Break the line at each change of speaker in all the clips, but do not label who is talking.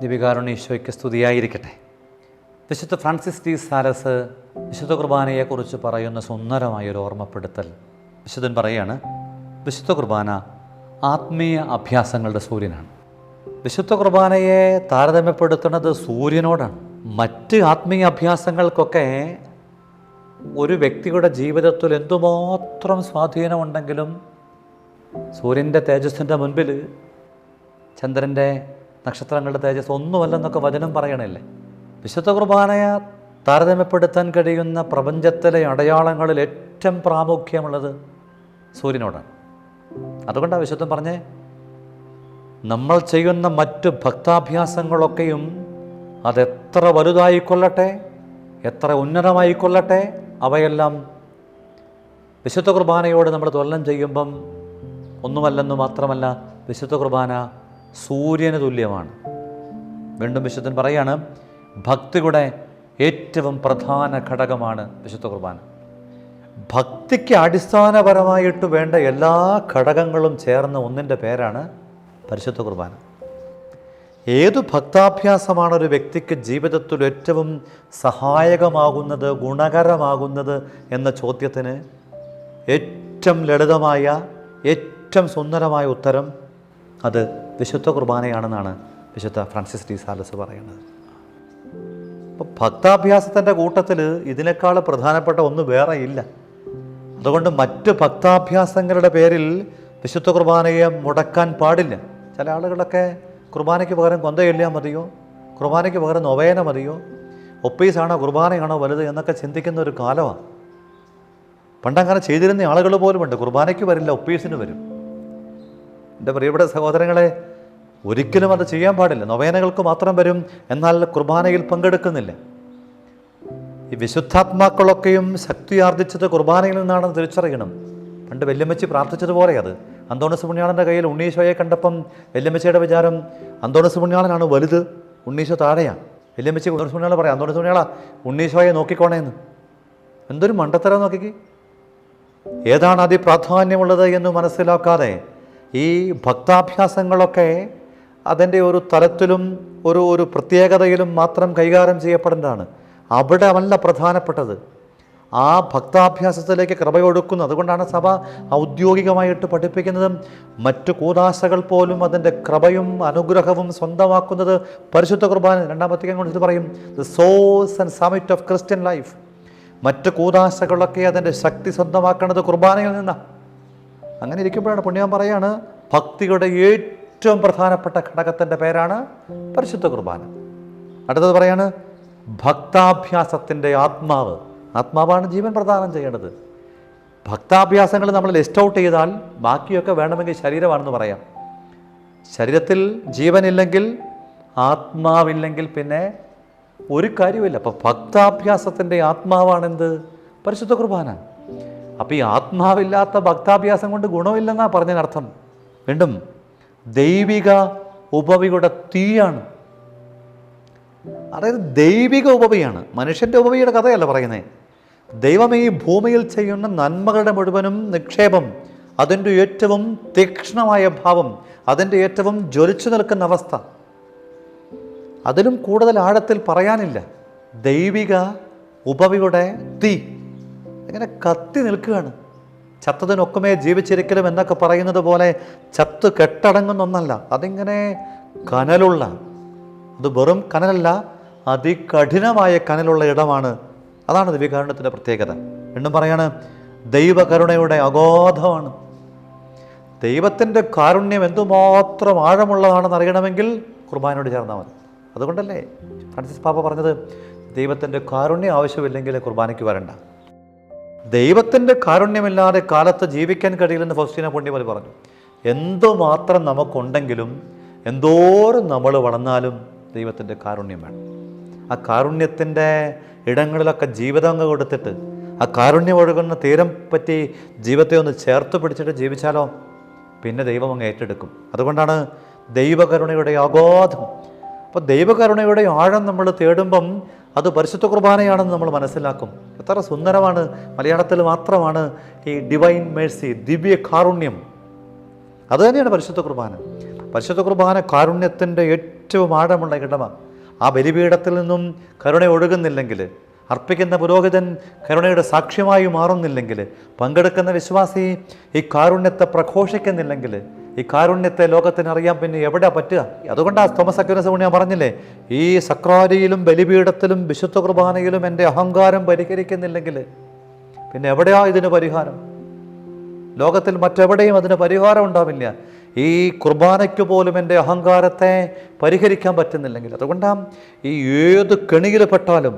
ദിവികാരുണ്യ സ്തുതിയായിരിക്കട്ടെ. വിശുദ്ധ Francis D Saras വിശുദ്ധ കുർബാനയെക്കുറിച്ച് പറയുന്ന സുന്ദരമായൊരു ഓർമ്മപ്പെടുത്തൽ. വിശുദ്ധൻ പറയാണ് വിശുദ്ധ കുർബാന ആത്മീയ അഭ്യാസങ്ങളുടെ സൂര്യനാണ്. വിശുദ്ധ കുർബാനയെ താരതമ്യപ്പെടുത്തുന്നത് സൂര്യനോടാണ്. മറ്റ് ആത്മീയ അഭ്യാസങ്ങൾക്കൊക്കെ ഒരു വ്യക്തിയുടെ ജീവിതത്തിൽ എന്തുമാത്രം സ്വാധീനമുണ്ടെങ്കിലും സൂര്യന്റെ തേജസ്സിന്റെ മുൻപിൽ ചന്ദ്രന്റെ നക്ഷത്രങ്ങളുടെ തേജസ് ഒന്നുമല്ലെന്നൊക്കെ വചനം പറയണല്ലേ? വിശുദ്ധ കുർബാനയെ താരതമ്യപ്പെടുത്താൻ കഴിയുന്ന പ്രപഞ്ചത്തിലെ അടയാളങ്ങളിൽ ഏറ്റവും പ്രാമുഖ്യമുള്ളത് സൂര്യനോടാണ്. അതുകൊണ്ടാണ് വിശുദ്ധം പറഞ്ഞേ നമ്മൾ ചെയ്യുന്ന മറ്റു ഭക്താഭ്യാസങ്ങളൊക്കെയും അതെത്ര വലുതായിക്കൊള്ളട്ടെ എത്ര ഉന്നതമായിക്കൊള്ളട്ടെ അവയെല്ലാം വിശുദ്ധ കുർബാനയോട് നമ്മൾ തൊല്ലം ചെയ്യുമ്പം ഒന്നുമല്ലെന്ന് മാത്രമല്ല വിശുദ്ധ കുർബാന സൂര്യന് തുല്യമാണ്. വീണ്ടും വിശുദ്ധൻ പറയാണ് ഭക്തിയുടെ ഏറ്റവും പ്രധാന ഘടകമാണ് വിശുദ്ധ കുർബാന. ഭക്തിക്ക് അടിസ്ഥാനപരമായിട്ട് വേണ്ട എല്ലാ ഘടകങ്ങളും ചേർന്ന ഒന്നിന്റെ പേരാണ് പരിശുദ്ധ കുർബാന. ഏതു ഭക്താഭ്യാസമാണ് ഒരു വ്യക്തിക്ക് ജീവിതത്തിൽ ഏറ്റവും സഹായകമാകുന്നത് ഗുണകരമാകുന്നത് എന്ന ചോദ്യത്തിന് ഏറ്റവും ലളിതമായ ഏറ്റവും സുന്ദരമായ ഉത്തരം അത് വിശുദ്ധ കുർബാനയാണെന്നാണ് വിശുദ്ധ ഫ്രാൻസിസ് ഡി സാലസ് പറയുന്നത്. അപ്പോൾ ഭക്താഭ്യാസത്തിന്റെ കൂട്ടത്തിൽ ഇതിനേക്കാൾ പ്രധാനപ്പെട്ട ഒന്ന് വേറെ ഇല്ല അതുകൊണ്ട് മറ്റ് ഭക്താഭ്യാസങ്ങളുടെ പേരിൽ വിശുദ്ധ കുർബാനയെ മുടക്കാൻ പാടില്ല. ചില ആളുകളൊക്കെ കുർബാനയ്ക്ക് പകരം കൊന്ത ചൊല്ലിയാൽ മതിയോ? കുർബാനയ്ക്ക് പകരം നൊവേന മതിയോ? ഒപ്പീസാണോ കുർബാനയാണോ വലുത് എന്നൊക്കെ ചിന്തിക്കുന്ന ഒരു കാലമാണ്. പണ്ടങ്ങനെ ചെയ്തിരുന്ന ആളുകൾ പോലുമുണ്ട്. കുർബാനയ്ക്ക് വരില്ല ഒപ്പീസിന് വരും. എന്റെ പ്രിയപ്പെട്ട സഹോദരങ്ങളെ ഒരിക്കലും അത് ചെയ്യാൻ പാടില്ല. നൊവേനകൾക്ക് മാത്രം വരും എന്നാൽ കുർബാനയിൽ പങ്കെടുക്കുന്നില്ല. ഈ വിശുദ്ധാത്മാക്കളൊക്കെയും ശക്തി ആർജിച്ചത് കുർബാനയിൽ നിന്നാണെന്ന് തിരിച്ചറിയണം. പണ്ട് വെല്ലുമ്മച്ചി പ്രാർത്ഥിച്ചതുപോലെ അത്. അന്തോണസ് പുണ്യാളന്റെ കയ്യിൽ ഉണ്ണീശോയെ കണ്ടപ്പം വെല്ലുമ്മച്ചിയുടെ വിചാരം അന്തോണസ് പുണ്യാളനാണ് വലുത് ഉണ്ണീശോ താഴെയാണ്. വെല്ലുമ്മച്ചി അന്തോണസ് പുണ്യാള പറയാം അന്തോണസ് പുണ്യാള ഉണ്ണീശോയെ നോക്കിക്കോണേന്ന്. എന്തൊരു മണ്ടത്തരം നോക്കിക്ക്. ഏതാണ് അതി പ്രാധാന്യമുള്ളത് എന്ന് മനസ്സിലാക്കാതെ ഈ ഭക്താഭ്യാസങ്ങളൊക്കെ അതിന്റെ ഒരു തലത്തിലും ഒരു ഒരു പ്രത്യേകതയിലും മാത്രം കൈകാര്യം ചെയ്യപ്പെടേണ്ടതാണ്. അവിടെ അല്ല പ്രധാനപ്പെട്ടത്. ആ ഭക്താഭ്യാസത്തിലേക്ക് കൃപയൊടുക്കുന്നു. അതുകൊണ്ടാണ് സഭ ഔദ്യോഗികമായിട്ട് പഠിപ്പിക്കുന്നതും മറ്റു കൂതാശകൾ പോലും അതിന്റെ കൃപയും അനുഗ്രഹവും സ്വന്തമാക്കുന്നത് പരിശുദ്ധ കുർബാന രണ്ടാമത്തെ കൊണ്ട് പറയും. The source and summit of Christian life മറ്റു കൂതാശകളൊക്കെ അതിന്റെ ശക്തി സ്വന്തമാക്കുന്നത് കുർബാനയിൽ നിന്നാണ്. അങ്ങനെ ഇരിക്കുമ്പോഴാണ് പുണ്യം പറയാണ് ഭക്തിയുടെ ഏറ്റവും പ്രധാനപ്പെട്ട ഘടകത്തിന്റെ പേരാണ് പരിശുദ്ധ കുർബാന. അടുത്തത് പറയാണ് ഭക്താഭ്യാസത്തിന്റെ ആത്മാവ്. ആത്മാവാണ് ജീവൻ പ്രദാനം ചെയ്യേണ്ടത്. ഭക്താഭ്യാസങ്ങൾ നമ്മൾ ലിസ്റ്റ് ഔട്ട് ചെയ്താൽ ബാക്കിയൊക്കെ വേണമെങ്കിൽ ശരീരമാണെന്ന് പറയാം. ശരീരത്തിൽ ജീവനില്ലെങ്കിൽ ആത്മാവില്ലെങ്കിൽ പിന്നെ ഒരു കാര്യമില്ല അപ്പോൾ ഭക്താഭ്യാസത്തിന്റെ ആത്മാവാണെന്ത്? പരിശുദ്ധ കുർബാന. അപ്പോൾ ഈ ആത്മാവില്ലാത്ത ഭക്താഭ്യാസം കൊണ്ട് ഗുണമില്ലെന്നാണ് പറഞ്ഞതിനർത്ഥം. വീണ്ടും ദൈവിക ഉപവിയുടെ തീയാണ്. അതായത് ദൈവിക ഉപവിയാണ്. മനുഷ്യന്റെ ഉപവിയുടെ കഥയല്ല പറയുന്നത് ദൈവം ഈ ഭൂമിയിൽ ചെയ്യുന്ന നന്മകളുടെ മുഴുവനും നിക്ഷേപം അതിന്റെ ഏറ്റവും തീക്ഷ്ണമായ ഭാവം അതിന്റെ ഏറ്റവും ജ്വലിച്ചു നിൽക്കുന്ന അവസ്ഥ. അതിലും കൂടുതൽ ആഴത്തിൽ പറയാനില്ല. ദൈവിക ഉപവിയുടെ തീ. ഇങ്ങനെ കത്തി നിൽക്കുകയാണ്. ചത്തതിനൊക്കമേ ജീവിച്ചിരിക്കലും എന്നൊക്കെ പറയുന്നത് പോലെ ചത്ത് കെട്ടടങ്ങുന്ന ഒന്നല്ല. അതിങ്ങനെ കനലുള്ള അത് വെറും കനലല്ല അതികഠിനമായ കനലുള്ള ഇടമാണ്. അതാണ് ദിവ്യകാരുണ്യത്തിന്റെ പ്രത്യേകത. എന്നും പറയാണ് ദൈവകരുണയുടെ അഗോധമാണ്. ദൈവത്തിന്റെ കാരുണ്യം എന്തുമാത്രം ആഴമുള്ളതാണെന്ന് അറിയണമെങ്കിൽ കുർബാനയോട് ചേർന്നാൽ മതി. അതുകൊണ്ടല്ലേ ഫ്രാൻസിസ് പാപ്പ പറഞ്ഞത് ദൈവത്തിന്റെ കാരുണ്യം ആവശ്യമില്ലെങ്കിൽ കുർബാനയ്ക്ക് വരണ്ട. ദൈവത്തിന്റെ കാരുണ്യമില്ലാതെ കാലത്ത് ജീവിക്കാൻ കഴിയില്ലെന്ന് ഫൗസ്റ്റീന പുണ്യമതി പറഞ്ഞു. എന്തുമാത്രം നമുക്കുണ്ടെങ്കിലും എന്തോരം നമ്മൾ വളർന്നാലും ദൈവത്തിന്റെ കാരുണ്യം വേണം. ആ കാരുണ്യത്തിന്റെ ഇടങ്ങളിലൊക്കെ ജീവിതം കൊടുത്തിട്ട് ആ കാരുണ്യം ഒഴുകുന്ന തീരം പറ്റി ജീവിതത്തെ ഒന്ന് ചേർത്ത് പിടിച്ചിട്ട് ജീവിച്ചാലോ? പിന്നെ ദൈവം അങ്ങ് ഏറ്റെടുക്കും. അതുകൊണ്ടാണ് ദൈവകരുണയുടെ അഗോധം അപ്പോൾ ദൈവകരുണയുടെ ആഴം നമ്മൾ തേടുമ്പം അത് പരിശുദ്ധ കുർബാനയാണെന്ന് നമ്മൾ മനസ്സിലാക്കും. എത്ര സുന്ദരമാണ്. മലയാളത്തിൽ മാത്രമാണ് ഈ ഡിവൈൻ മേഴ്സി ദിവ്യ കാരുണ്യം. അത് തന്നെയാണ് പരിശുദ്ധ കുർബാന. പരിശുദ്ധ കുർബാന കാരുണ്യത്തിന്റെ ഏറ്റവും ആഴമുള്ള ഇടമ ആ ബലിപീഠത്തിൽ നിന്നും കരുണ ഒഴുകുന്നില്ലെങ്കിൽ അർപ്പിക്കുന്ന പുരോഹിതൻ കരുണയുടെ സാക്ഷ്യമായി മാറുന്നില്ലെങ്കിൽ പങ്കെടുക്കുന്ന വിശ്വാസി ഈ കാരുണ്യത്തെ പ്രഘോഷിക്കുന്നില്ലെങ്കിൽ ഈ കാരുണ്യത്തെ ലോകത്തിന് അറിയാൻ പിന്നെ എവിടെ പറ്റുക? അതുകൊണ്ടാണ് തോമസ് അക്യൂനസ് ഞാൻ പറഞ്ഞില്ലേ ഈ സക്രാരിയിലും ബലിപീഠത്തിലും വിശുദ്ധ കുർബാനയിലും എന്റെ അഹങ്കാരം പരിഹരിക്കുന്നില്ലെങ്കിൽ പിന്നെ എവിടെയാ ഇതിന് പരിഹാരം? ലോകത്തിൽ മറ്റെവിടെയും അതിന് പരിഹാരം ഉണ്ടാവില്ല. ഈ കുർബാനയ്ക്ക് പോലും എന്റെ അഹങ്കാരത്തെ പരിഹരിക്കാൻ പറ്റുന്നില്ലെങ്കിൽ. അതുകൊണ്ടാണ് ഈ ഏത് കെണിയിൽ പെട്ടാലും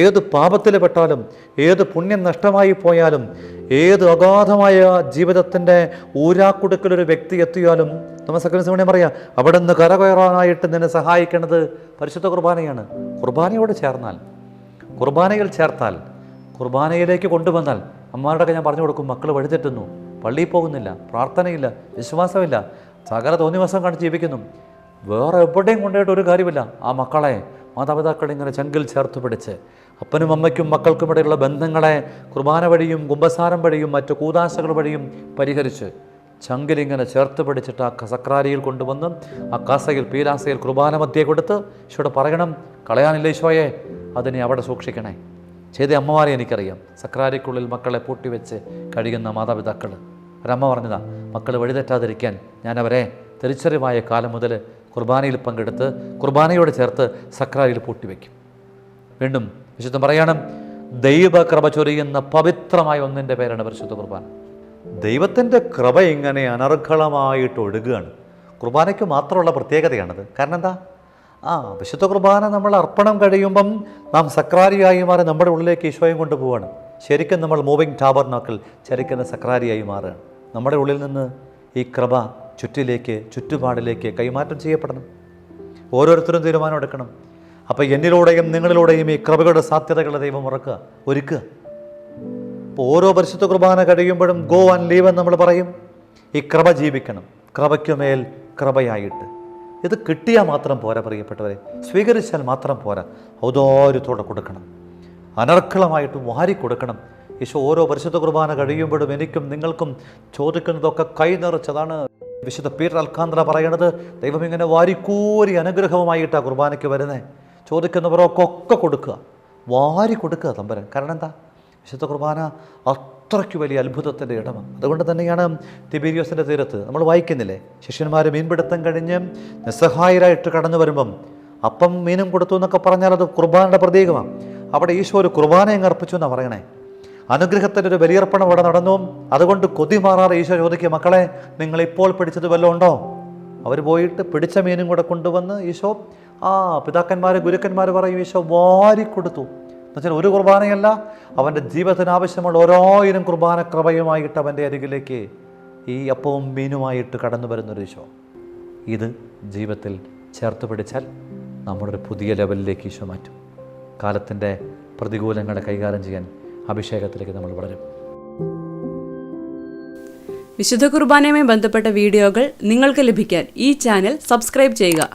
ഏത് പാപത്തിൽ പെട്ടാലും ഏത് പുണ്യം നഷ്ടമായി പോയാലും ഏത് അഗാധമായ ജീവിതത്തിന്റെ ഊരാക്കുടുക്കലൊരു വ്യക്തി എത്തിയാലും നമ്മൾ സക്കരസുമണിയം പറയാം അവിടെ നിന്ന് കരകയറാനായിട്ട് നിന്നെ സഹായിക്കേണ്ടത് പരിശുദ്ധ കുർബാനയാണ്. കുർബാനയോട് ചേർന്നാൽ കുർബാനയിൽ ചേർത്താൽ കുർബാനയിലേക്ക് കൊണ്ടുവന്നാൽ അമ്മമാരുടെയൊക്കെ ഞാൻ പറഞ്ഞു കൊടുക്കും മക്കൾ വഴിതെറ്റുന്നു പള്ളിയിൽ പോകുന്നില്ല പ്രാർത്ഥനയില്ല വിശ്വാസമില്ല സകല തോന്നിവാസം കാണിച്ച് ജീവിക്കുന്നു. വേറെ എവിടെയും കൊണ്ടുപോയിട്ട് ഒരു കാര്യമില്ല. ആ മക്കളെ മാതാപിതാക്കളെ ഇങ്ങനെ ചങ്കിൽ ചേർത്ത് പിടിച്ച് അപ്പനും അമ്മയ്ക്കും മക്കൾക്കും ഇടയിലുള്ള ബന്ധങ്ങളെ കുർബാന വഴിയും കുംഭസാരം വഴിയും മറ്റു കൂതാശകൾ വഴിയും പരിഹരിച്ച് ചങ്കിലിങ്ങനെ ചേർത്ത് പിടിച്ചിട്ട് ആ സക്രാരിയിൽ കൊണ്ടുവന്ന് ആ കാസയിൽ പീലാസയിൽ കുർബാന മധ്യേ കൊടുത്ത് ഈശോയോട് പറയണം കളയാനില്ല ഈശോയെ അതിനെ അവിടെ സൂക്ഷിക്കണേ. ചെയ്ത അമ്മമാരെ എനിക്കറിയാം. സക്രാരിക്കുള്ളിൽ മക്കളെ പൂട്ടിവെച്ച് കഴിയുന്ന മാതാപിതാക്കൾ. ഒരമ്മ പറഞ്ഞതാ മക്കൾ വഴിതെറ്റാതിരിക്കാൻ ഞാൻ അവരെ തിരിച്ചറിവായ കാലം മുതൽ കുർബാനയിൽ പങ്കെടുത്ത് കുർബാനയോട് ചേർത്ത് സക്രാരിയിൽ പൂട്ടിവെക്കും. വീണ്ടും വിശുദ്ധം പറയണം ദൈവകൃപ ചൊരിയുന്ന പവിത്രമായ ഒന്നിന്റെ പേരാണ് പരിശുദ്ധ കുർബാന. ദൈവത്തിന്റെ കൃപ ഇങ്ങനെ അനർഘളമായിട്ട് ഒഴുകുകയാണ് കുർബാനയ്ക്ക് മാത്രമുള്ള പ്രത്യേകതയാണത്. കാരണം എന്താ? ആ വിശുദ്ധ കുർബാന നമ്മൾ അർപ്പണം കഴിയുമ്പം നാം സക്രാരിയായി മാറി നമ്മുടെ ഉള്ളിലേക്ക് ഈശോയും കൊണ്ടുപോവാണ് ശരിക്കും നമ്മൾ മൂവിങ് ടാബർ നോക്കൽ ചരിക്കുന്ന സക്രാരിയായി മാറുകയാണ്. നമ്മുടെ ഉള്ളിൽ നിന്ന് ഈ കൃപ ചുറ്റിലേക്ക് ചുറ്റുപാടിലേക്ക് കൈമാറ്റം ചെയ്യപ്പെടണം. ഓരോരുത്തരും തീരുമാനം എടുക്കണം. അപ്പോൾ എന്നിലൂടെയും നിങ്ങളിലൂടെയും ഈ കൃപകളുടെ സാധ്യതകളെ ദൈവം ഉറക്കുക. ഒരുക്കുക. അപ്പോൾ ഓരോ പരിശുദ്ധ കുർബാന കഴിയുമ്പോഴും ഗോ ആൻഡ് ലീവ് എന്ന് നമ്മൾ പറയും. ഈ കൃപ ജീവിക്കണം. കൃപയ്ക്കുമേൽ കൃപയായിട്ട്. ഇത് കിട്ടിയാൽ മാത്രം പോരാ പ്രിയപ്പെട്ടവരെ. സ്വീകരിച്ചാൽ മാത്രം പോരാ. ഔദാര്യത്തോടെ കൊടുക്കണം. അനർക്കളമായിട്ട് വാരി കൊടുക്കണം. ഈശോ ഓരോ പരിശുദ്ധ കുർബാന കഴിയുമ്പോഴും എനിക്കും നിങ്ങൾക്കും ചോദിക്കുന്നതൊക്കെ കൈ നിറച്ചതാണ്. വിശുദ്ധ പീറ്റർ അൽക്കാന്ത്ര പറയണത് ദൈവം ഇങ്ങനെ വാരിക്കൂരി അനുഗ്രഹവുമായിട്ടാണ് കുർബാനയ്ക്ക് വരുന്നത് ചോദിക്കുന്നവരൊക്കെ കൊടുക്കുക. വാരി കൊടുക്കുക തമ്പരൻ. കാരണം എന്താ? വിശുദ്ധ കുർബാന അത്രയ്ക്ക് വലിയ അത്ഭുതത്തിന്റെ ഇടമാണ് അതുകൊണ്ട് തന്നെയാണ് തിബീരിയോസിന്റെ തീരത്ത് നമ്മൾ വായിക്കുന്നില്ലേ? ശിഷ്യന്മാർ മീൻപിടുത്തം കഴിഞ്ഞ് നിസ്സഹായരായിട്ട് കടന്നു വരുമ്പം അപ്പം മീനും കൊടുത്തു എന്നൊക്കെ പറഞ്ഞാൽ അത് കുർബാനയുടെ പ്രതീകമാണ്. അവിടെ ഈശോ ഒരു കുർബാന അങ്ങ് അർപ്പിച്ചു എന്നാണ് പറയണേ. അനുഗ്രഹത്തിന്റെ ഒരു ബലിയർപ്പണം അവിടെ നടന്നു. അതുകൊണ്ട് കൊതി മാറാറ് ഈശോ ചോദിക്കുക മക്കളെ നിങ്ങൾ ഇപ്പോൾ പിടിച്ചത് വല്ലതും ഉണ്ടോ? അവർ പോയിട്ട് പിടിച്ച മീനും കൂടെ കൊണ്ടുവന്ന് ഈശോ ആ പിതാക്കന്മാർ ഗുരുക്കന്മാർ പറയും ഈശോ വാരി കൊടുത്തു എന്നുവെച്ചാൽ ഒരു കുർബാനയല്ല അവന്റെ ജീവിതത്തിന് ആവശ്യമുള്ള ഓരോ ഇനം കുർബാന കൃപയുമായിട്ട് അവന്റെ അരികിലേക്ക് ഈ അപ്പവും മീനുമായിട്ട് കടന്നു വരുന്നൊരു ഈശോ. ഇത് ജീവിതത്തിൽ ചേർത്ത് പിടിച്ചാൽ നമ്മുടെ പുതിയ ലെവലിലേക്ക് ഈശോ മാറ്റും. കാലത്തിന്റെ പ്രതികൂലങ്ങളെ കൈകാര്യം ചെയ്യാൻ അഭിഷേകത്തിലേക്ക് നമ്മൾ വളരും.
വിശുദ്ധ കുർബാനയുമായി ബന്ധപ്പെട്ട വീഡിയോകൾ നിങ്ങൾക്ക് ലഭിക്കാൻ ഈ ചാനൽ സബ്സ്ക്രൈബ് ചെയ്യുക.